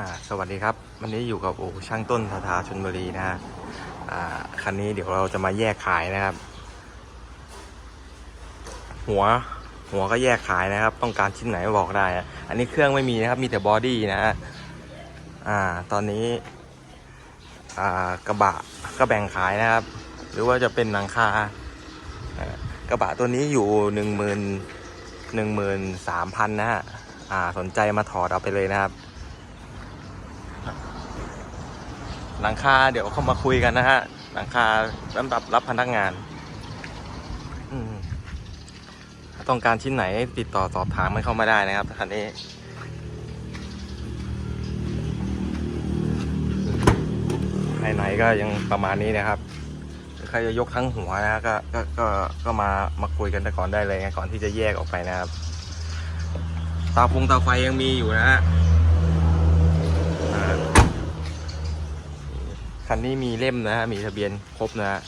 อ่าสวัสดีครับ วันนี้อยู่กับโอช่างต้นทาทาชนบุรีนะฮะอ่าคันนี้เดี๋ยวเราจะมาแยกขายนะครับ หัวหัวก็แยกขายนะครับ ต้องการชิ้นไหนบอกได้อะอันนี้เครื่องไม่มีนะครับ มีแต่บอดี้นะฮะอ่า ตอนนี้อ่ากระบะก็แบ่งขายนะครับ หรือว่าจะเป็นหลังคาอ่ากระบะตัวนี้อยู่หนึ่งหมื่นหนึ่งหมื่นสามพันนะฮะอ่าสนใจมาถอดเอาไปเลยนะครับ หลังคาเดี๋ยวเข้ามาคุยกันนะฮะ หลังคาสำหรับรับพนักงานต้องการชิ้นไหนติดต่อสอบถามมันเข้ามาได้นะครับคันนี้ภายในก็ยังประมาณนี้นะครับใครจะยกทั้งหัวนะก็ก็ก็ก็มามาคุยกันก่อนได้เลยก่อนที่จะแยกออกไปนะครับตาพุงตาไฟยังมีอยู่นะฮะอ่า คันนี้มีเล่มนะฮะมีทะเบียนครบนะฮะ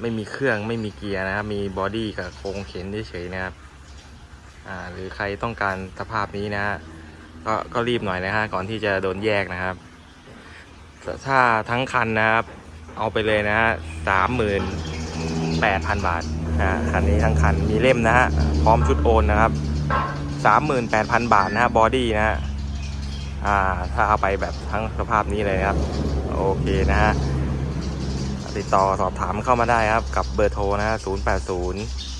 ไม่มีเครื่องไม่มีเกียร์นะครับมีบอดี้กับโครงเข็นเฉยๆนะครับอ่าหรือใครต้องการสภาพนี้นะฮะก็ก็รีบหน่อยนะฮะก่อนที่จะโดนแยกนะครับถ้าทั้งคันนะครับ เอาไปเลยนะฮะสามหมื่นแปดพันบาทนะฮะคันนี้ทั้งคันมีเล่มนะฮะพร้อมชุดโอนนะครับสามหมื่นแปดพันบาทนะฮะบอดี้นะฮะอ่าถ้าเอาไปแบบทั้งสภาพนี้เลยนะครับ โอเคนะฮะติดต่อสอบถามเข้ามาได้ครับ กับเบอร์โทรนะฮะ080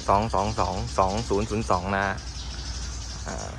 222 2002 นะอ่า